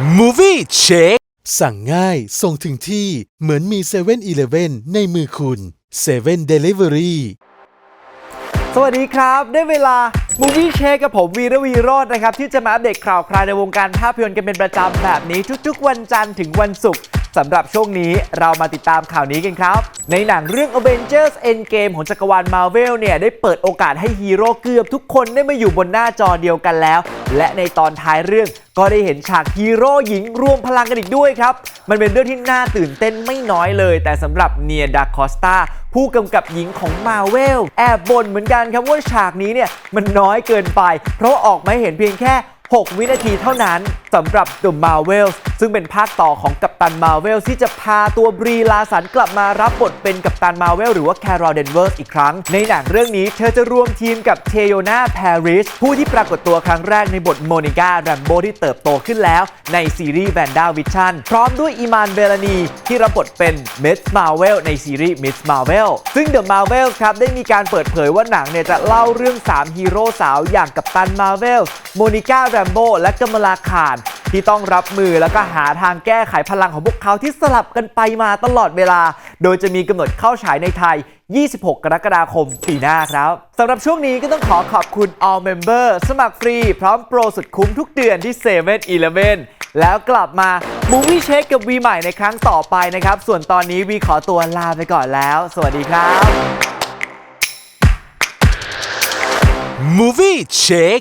Movie Check สั่งง่าย ส่งถึงที่เหมือนมี7 e เ e ่ e อในมือคุณ7 Delivery สวัสดีครับ ได้เวลา Movie Check กับผมวีระวีโรจน์นะครับ ที่จะมาอัปเดตข่าวคราวในวงการภาพยนตร์กันเป็นประจำแบบนี้ทุกๆ วันจันทร์ถึงวันศุกร์ สำหรับช่วงนี้เรามาติดตามข่าวนี้กันครับ ในหนังเรื่อง Avengers Endgame ของจักรวาล Marvel เนี่ย ได้เปิดโอกาสให้ฮีโร่เกือบทุกคนได้มาอยู่บนหน้าจอเดียวกันแล้ว และในตอนท้ายเรื่องก็ได้เห็นฉากฮีโร่หญิงรวมพลังกันอีกด้วยครับ มันเป็นเรื่องที่น่าตื่นเต้นไม่น้อยเลย แต่สำหรับเนียดาคอสตาผู้กำกับหญิงของมาเวลแอบบ่นเหมือนกันครับว่าฉากนี้เนี่ยมันน้อยเกินไป เพราะออกมาเห็นเพียงแค่ 6 วินาทีเท่านั้นสำหรับ The Marvels ซึ่งเป็นภาคต่อของกัปตันมาเวลที่จะพาตัวบรีลาสันกลับมารับบทเป็นกัปตันมาเวลหรือว่าแคโรลเดนเวอร์สอีกครั้ง ในหนังเรื่องนี้เธอจะรวมทีมกับเทโยนาแพริสผู้ที่ปรากฏตัวครั้งแรกในบทโมนิก้าแรมโบที่เติบโตขึ้นแล้ว ในซีรีส์แวนด้าวิชั่นพร้อมด้วยอีมานเบลานีที่รับบทเป็นเมสมาเวลในซีรีส์มิสมาเวลซึ่ง The Marvels ครับได้มีการเปิดเผยว่าหนังเนี่ยจะเล่าเรื่อง 3 ฮีโร่สาวอย่างกัปตันมาเวลโมนิก้าแรมโบและกัมลาคาน ที่ต้องรับมือแล้วก็หาทางแก้ไขพลังของพวกเขาที่สลับกันไปมาตลอดเวลา โดยจะมีกำหนดเข้าฉายในไทย 26 กรกฎาคมปีหน้าครับสำหรับช่วงนี้ก็ต้องขอขอบคุณ All Member สมัครฟรี พร้อมโปรสุดคุ้มทุกเดือนที่7 e เ e ่ e อแล้วกลับมา Movie Check กับวีใหม่ในครั้งต่อไปนะครับ ส่วนตอนนี้วีขอตัวลาไปก่อนแล้ว สวัสดีครับ Movie Check